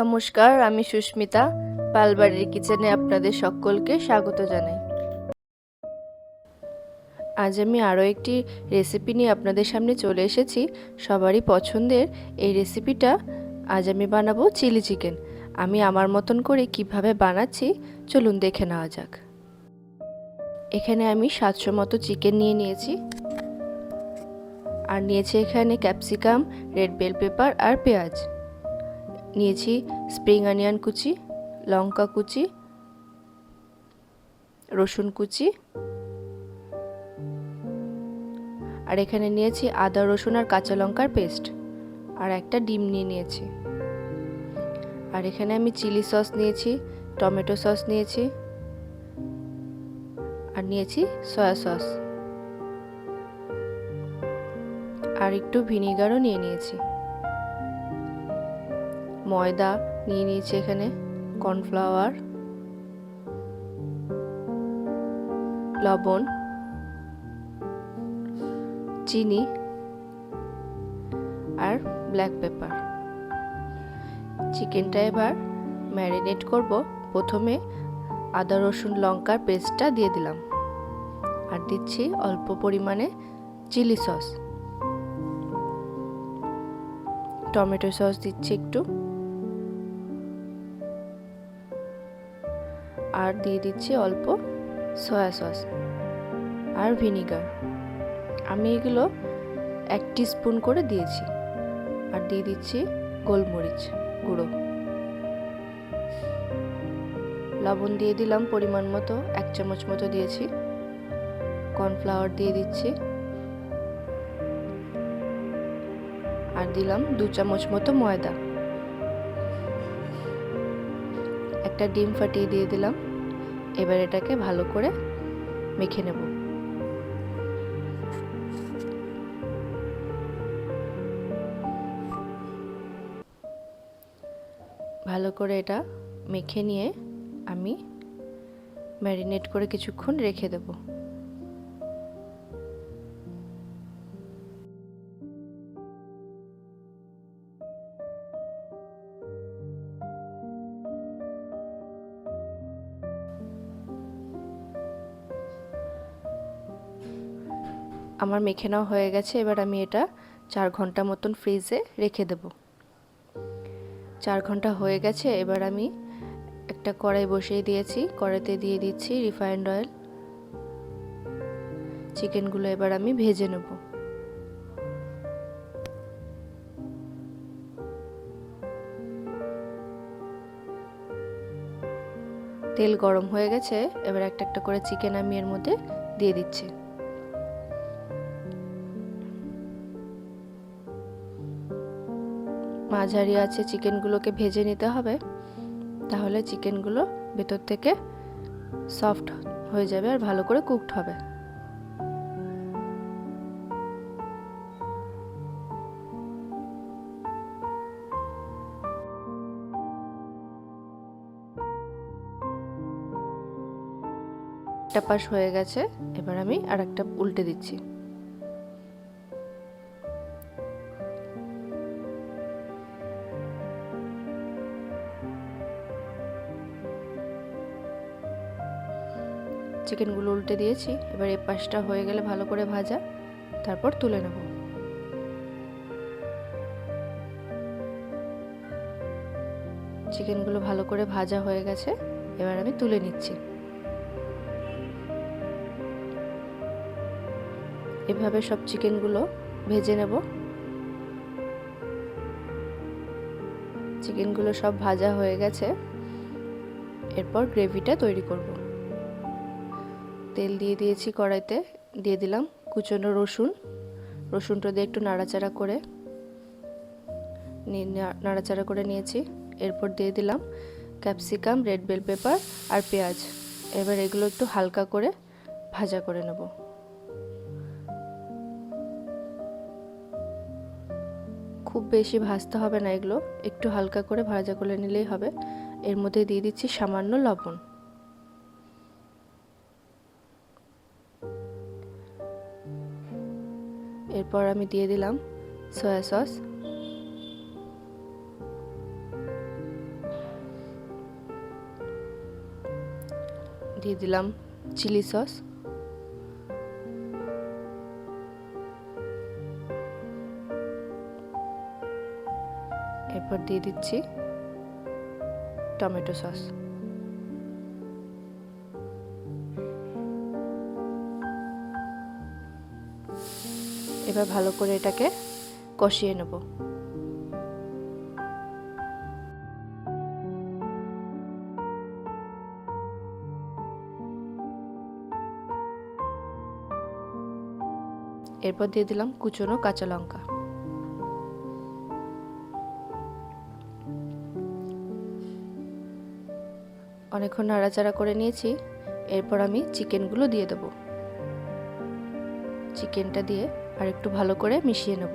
নমস্কার, আমি সুস্মিতা, পালবাড়ির কিচেনে আপনাদের সকলকে স্বাগত জানাই। আজ আমি আরও একটি রেসিপি নিয়ে আপনাদের সামনে চলে এসেছি। সবারই পছন্দের এই রেসিপিটা আজ আমি বানাবো চিলি চিকেন। আমি আমার মতন করে কীভাবে বানাচ্ছি, চলুন দেখে নেওয়া যাক। এখানে আমি সাতশো মতো চিকেন নিয়ে নিয়েছি। আর নিয়েছি এখানে ক্যাপসিকাম, রেড বেল পেপার আর পেঁয়াজ। নিয়েছি স্প্রিং অনিয়ন কুচি, লঙ্কা কুচি, রসুন কুচি। আর এখানে নিয়েছি আদা, রসুন আর কাঁচা লঙ্কার পেস্ট আর একটা ডিম নিয়ে নিয়েছি। আর এখানে আমি চিলি সস নিয়েছি, টমেটো সস নিয়েছি। আর নিয়েছি সয়া সস। আর একটু ভিনিগারও নিয়ে নিয়েছি। ময়দা নিয়ে নিয়েছি এখানে, কর্নফ্লাওয়ার, লবণ, চিনি আর ব্ল্যাক পেপার চিকেনটা এবার ম্যারিনেট করব। প্রথমে আদা, রসুন, লঙ্কার পেস্টটা দিয়ে দিলাম। আর দিচ্ছি অল্প পরিমাণে চিলি সস টমেটো সস দিচ্ছি একটু। আর দিয়ে দিচ্ছি অল্প সয়া সস আর ভিনিগার। আমি এগুলো এক স্পুন করে দিয়েছি আর দিয়ে দিচ্ছি গোলমরিচ গুঁড়ো। লবণ দিয়ে দিলাম পরিমাণ মতো, এক চামচ মতো দিয়েছি। কর্নফ্লাওয়ার দিয়ে দিচ্ছি। আর দিলাম দু চামচ মতো ময়দা। একটা ডিম ফাটিয়ে দিয়ে দিলাম। এবার এটাকে ভালো করে মেখে নেব। ভালো করে এটা মেখে নিয়ে আমি ম্যারিনেট করে কিছুক্ষণ রেখে দেবো। আমার মেখে নেওয়া হয়ে গেছে, এবার আমি এটা চার ঘণ্টা মতন ফ্রিজে রেখে দেব। চার ঘণ্টা হয়ে গেছে, এবার আমি একটা কড়াই বসিয়ে দিয়েছি, কড়াইতে দিয়ে দিচ্ছি রিফাইন্ড অয়েল। চিকেনগুলো এবার আমি ভেজে নেব। তেল গরম হয়ে গেছে, এবার একটা একটা করে চিকেন আমি এর মধ্যে দিয়ে দিচ্ছি। মাঝারি আছে চিকেনগুলোকে ভেজে নিতে হবে। তাহলে চিকেনগুলো ভেতর থেকে সফট হয়ে যাবে আর ভালো করে কুকড হবে। একটা পাশ হয়ে গেছে, এবার আমি আর একটা উল্টে দিচ্ছি। চিকেনগুলো উল্টে দিয়েছি। এবার এই পাশটা হয়ে গেলে ভালো করে ভাজা। তারপর তুলে নেব। চিকেনগুলো ভালো করে ভাজা হয়ে গেছে। এবার আমি তুলে নিচ্ছি। এভাবে সব চিকেনগুলো ভেজে নেব। চিকেনগুলো সব ভাজা হয়ে গেছে। এরপর গ্রেভিটা তৈরি করব। তেল দিয়ে দিয়েছি কড়াইতে, দিয়ে দিলাম কুচনো রসুন। রসুনটা দিয়ে একটু নাড়াচাড়া করে নাড়াচাড়া করে নিয়েছি। এরপর দিয়ে দিলাম ক্যাপসিকাম, রেড বেল পেপার আর পেঁয়াজ। এবার এগুলো একটু হালকা করে ভাজা করে নেব। খুব বেশি ভাজতে হবে না এগুলো। একটু হালকা করে ভাজা করে নিলেই হবে। এর মধ্যে দিয়ে দিচ্ছি সামান্য লবণ। তারপর আমি দিয়ে দিলাম সয়া সস দিয়ে দিলাম চিলি সস এরপর দিয়ে দিচ্ছি টমেটো সস এবার ভালো করে এটাকে কষিয়ে নেব। এরপর দিয়ে দিলাম কুচনো কাঁচা লঙ্কা। অনেকক্ষণ নাড়াচাড়া করে নিয়েছি, এরপর আমি চিকেনগুলো দিয়ে দেবো। চিকেনটা দিয়ে আর একটু ভালো করে মিশিয়ে নেব।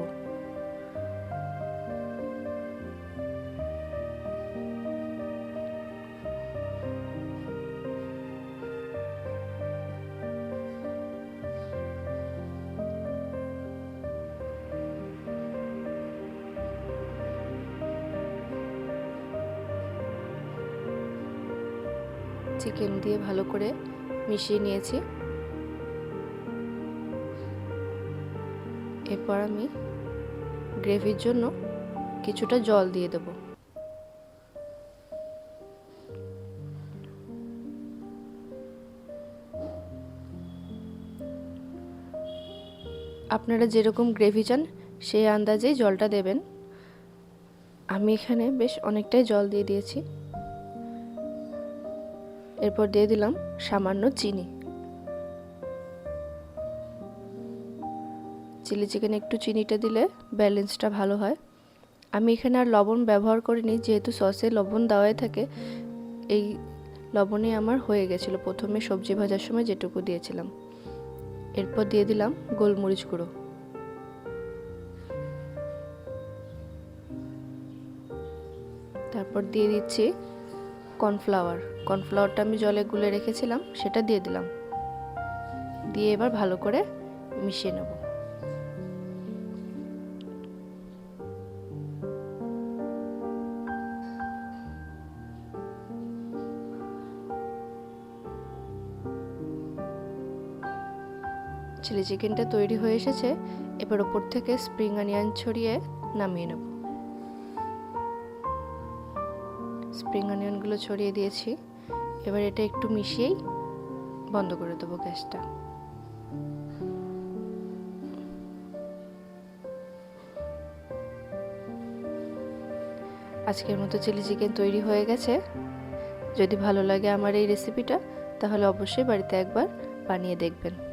চিকেন দিয়ে ভালো করে মিশিয়ে নিয়েছি। এরপর আমি গ্রেভির জন্য কিছুটা জল দিয়ে দেব। আপনারা যেরকম গ্রেভি চান, সেই আন্দাজেই জলটা দেবেন। আমি এখানে বেশ অনেকটাই জল দিয়ে দিয়েছি। এরপর দিয়ে দিলাম সামান্য চিনি। চিলি চিকেনে একটু চিনিটা দিলে ব্যালেন্সটা ভালো হয়। আমি এখানে আর লবণ ব্যবহার করিনি, যেহেতু সসে লবণ দেওয়াই থাকে, এই লবণে আমার হয়ে গেছিল। প্রথমে সবজি ভাজার সময় যেটুকু দিয়েছিলাম। এরপর দিয়ে দিলাম গোলমরিচ গুঁড়ো। তারপর দিয়ে দিচ্ছি কর্নফ্লাওয়ার। কর্নফ্লাওয়ারটা আমি জলে গুলে রেখেছিলাম, সেটা দিয়ে দিলাম। দিয়ে এবার ভালো করে মিশিয়ে নেব। চিলি চিকেনটা তৈরি হয়ে এসেছে, এবার ওপর থেকে স্প্রিং অনিয়ন ছড়িয়ে নামিয়ে নেব। স্প্রিং অনিয়নগুলো ছড়িয়ে দিয়েছি, এবার এটা একটু মিশিয়েই বন্ধ করে দেবো গ্যাসটা। আজকের মতো চিলি চিকেন তৈরি হয়ে গেছে। যদি ভালো লাগে আমার এই রেসিপিটা, তাহলে অবশ্যই বাড়িতে একবার বানিয়ে দেখবেন।